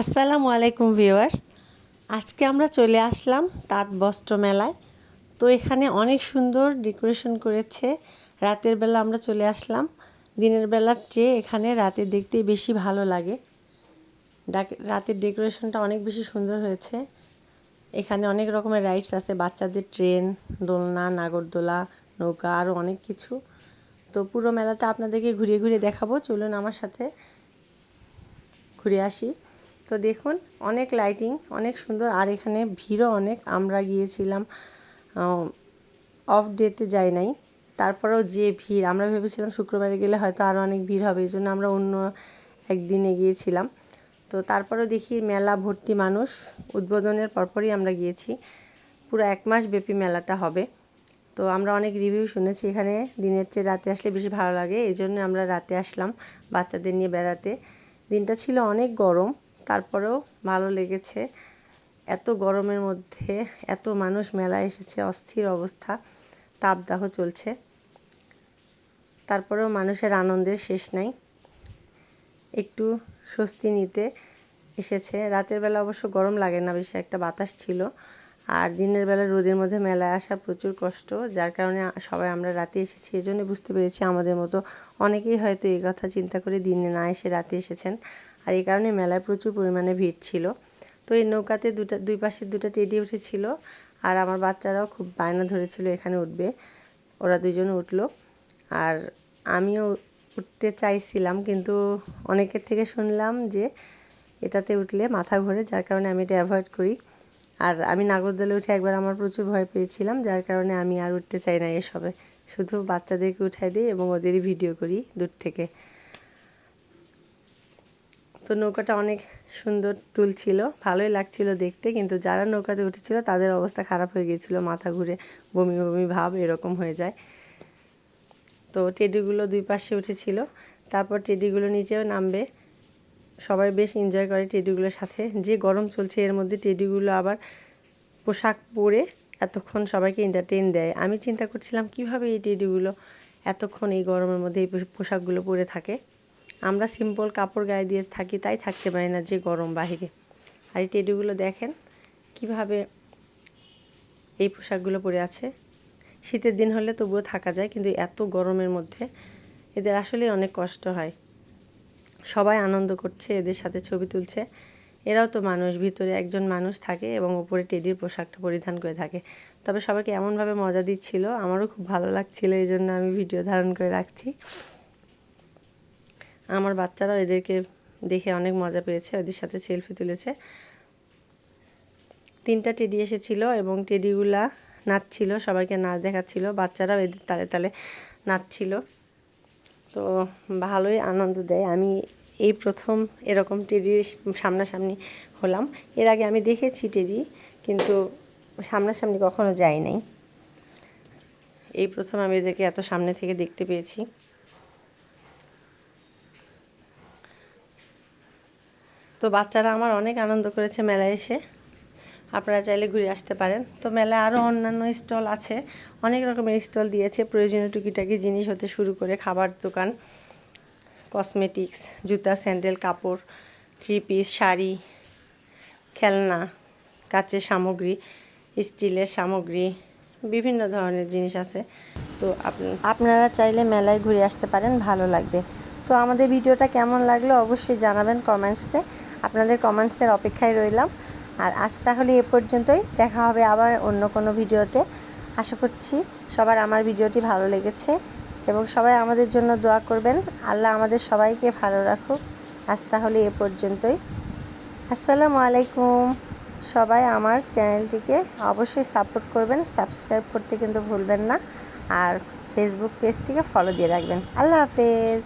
আসসালামু আলাইকুম ভিউয়ার্স। আজকে আমরা চলে আসলাম তাঁত বস্ত্র মেলায়। তো এখানে অনেক সুন্দর ডেকোরেশন করেছে। রাতের বেলা আমরা চলে আসলাম। দিনের বেলার চেয়ে এখানে রাতে দেখতে বেশি ভালো লাগে। রাতের ডেকোরেশনটা অনেক বেশি সুন্দর হয়েছে। এখানে অনেক রকমের রাইডস আছে। বাচ্চাদের ট্রেন, দোলনা, নাগরদোলা, নৌকা আরও অনেক কিছু। তো পুরো মেলাটা আপনাদেরকে ঘুরিয়ে ঘুরিয়ে দেখাবো। চলুন আমার সাথে ঘুরে আসি। তো দেখুন, অনেক লাইটিং অনেক সুন্দর। আর এখানে ভিড়ও অনেক। আমরা গিয়েছিলাম অফ ডেতে যাই নাই। তারপরেও যে ভিড়, আমরা ভেবেছিলাম শুক্রবারে গেলে হয়তো আরও অনেক ভিড় হবে, এই জন্য আমরা অন্য একদিনে গিয়েছিলাম। তো তারপরেও দেখি মেলা ভর্তি মানুষ। উদ্বোধনের পরপরই আমরা গিয়েছি। পুরো এক মাস ব্যাপী মেলাটা হবে। তো আমরা অনেক রিভিউ শুনেছি এখানে। দিনের চেয়ে রাতে আসলে বেশি ভালো লাগে। এই জন্য আমরা রাতে আসলাম বাচ্চাদের নিয়ে বেড়াতে। দিনটা ছিল অনেক গরম। তারপরেও ভালো লেগেছে। এত গরমের মধ্যে এত মানুষ মেলায় এসেছে, অস্থির অবস্থা, তাপদাহ চলছে। তারপরেও মানুষের আনন্দের শেষ নাই। একটু স্বস্তি নিতে এসেছে। রাতের বেলা অবশ্য গরম লাগে না, বেশি একটা বাতাস ছিল। আর দিনের বেলা রোদের মধ্যে মেলায় আসা প্রচুর কষ্ট, যার কারণে সবাই আমরা রাতে এসেছি এই জন্য বুঝতে পেরেছি আমাদের মতো অনেকেই হয়তো এই কথা চিন্তা করে দিনে না এসে রাতে এসেছেন। আর এই কারণে মেলায় প্রচুর পরিমাণে ভিড় ছিল। তো এই নৌকাতে দুটা, দুই পাশে দুটা টেডি উঠেছিল আর আমার বাচ্চারাও খুব বায়না ধরেছিল এখানে উঠবে। ওরা দুজন উঠল আর আমিও উঠতে চাইছিলাম কিন্তু অনেকের থেকে শুনলাম যে এটাতে উঠলে মাথা ঘোরে, যার কারণে আমি এটা অ্যাভয়েড করি। আর আমি নাগরদোলে উঠে একবার আমার প্রচুর ভয় পেয়েছিলাম, যার কারণে আমি আর উঠতে চাই না এসবে। শুধু বাচ্চাদেরকে উঠাই দিই এবং ওদেরই ভিডিও করি দূর থেকে। তো নৌকাটা অনেক সুন্দর তুলছিল, ভালোই লাগছিল দেখতে, কিন্তু যারা নৌকাতে উঠেছিল তাদের অবস্থা খারাপ হয়ে গিয়েছিল, মাথা ঘুরে বমি বমি ভাব এরকম হয়ে যায়। তো টেডিগুলো দুই পাশে উঠেছিল, তারপর টেডিগুলো নিচেও নামবে। সবাই বেশ এনজয় করে টেডিগুলোর সাথে। যে গরম চলছে, এর মধ্যে টেডিগুলো আবার পোশাক পরে এতক্ষণ সবাইকে এন্টারটেন দেয়। আমি চিন্তা করছিলাম, কীভাবে এই টেডিগুলো এতক্ষণ এই গরমের মধ্যে এই পোশাকগুলো পরে থাকে? আমরা সিম্পল কাপড় গায়ে দিয়ে থাকি, তাই থাকতে পারি না যে গরম বাহিরে। আর এই টেডিগুলো দেখেন কীভাবে এই পোশাকগুলো পরে আছে। শীতের দিন হলে তবুও থাকা যায়, কিন্তু এত গরমের মধ্যে এদের আসলেই অনেক কষ্ট হয়। সবাই আনন্দ করছে, এদের সাথে ছবি তুলছে। এরাও তো মানুষ, ভিতরে একজন মানুষ থাকে এবং উপরে টেডির পোশাকটা পরিধান করে থাকে। তবে সবাইকে এমনভাবে মজা দিচ্ছিল, আমারও খুব ভালো লাগছিল, এই জন্য আমি ভিডিও ধারণ করে রাখছি। আমার বাচ্চারাও এদেরকে দেখে অনেক মজা পেয়েছে, ওদের সাথে সেলফি তুলেছে। তিনটা টেডি এসেছিল এবং টেডিগুলা নাচছিল, সবাইকে নাচ দেখাচ্ছিল, বাচ্চারাও এদের তালে তালে নাচছিল। তো ভালোই আনন্দ দেয়। আমি এই প্রথম এরকম টেডির সামনাসামনি হলাম। এর আগে আমি দেখেছি টেডি কিন্তু সামনাসামনি কখনো যাই নাই। এই প্রথম আমি এদেরকে এত সামনে থেকে দেখতে পেয়েছি। তো বাচ্চারা আমার অনেক আনন্দ করেছে মেলায় এসে। আপনারা চাইলে ঘুরে আসতে পারেন। তো মেলায় আরও অন্যান্য স্টল আছে। অনেক রকমের স্টল দিয়েছে। প্রয়োজনীয় টুকিটাকি জিনিস হতে শুরু করে খাবার দোকান, কসমেটিক্স, জুতা, স্যান্ডেল, কাপড়, থ্রি পিস, শাড়ি, খেলনা, কাচের সামগ্রী, স্টিলের সামগ্রী, বিভিন্ন ধরনের জিনিস আছে। তো আপনারা চাইলে মেলায় ঘুরে আসতে পারেন। ভালো লাগবে। তো আমাদের ভিডিওটা কেমন লাগল অবশ্যই জানাবেন কমেন্টসে। আপনাদের কমেন্টসের অপেক্ষায় রইলাম। আর আজ তাহলে এ পর্যন্তই। দেখা হবে আবার অন্য কোনো ভিডিওতে। আশা করছি সবার আমার ভিডিওটি ভালো লেগেছে এবং সবাই আমাদের জন্য দোয়া করবেন। আল্লাহ আমাদের সবাইকে ভালো রাখুক। আজ তাহলে এ পর্যন্তই। আসসালামু আলাইকুম। সবাই আমার চ্যানেলটিকে অবশ্যই সাপোর্ট করবেন। সাবস্ক্রাইব করতে কিন্তু ভুলবেন না। আর ফেসবুক পেজটিকে ফলো দিয়ে রাখবেন। আল্লাহ হাফেজ।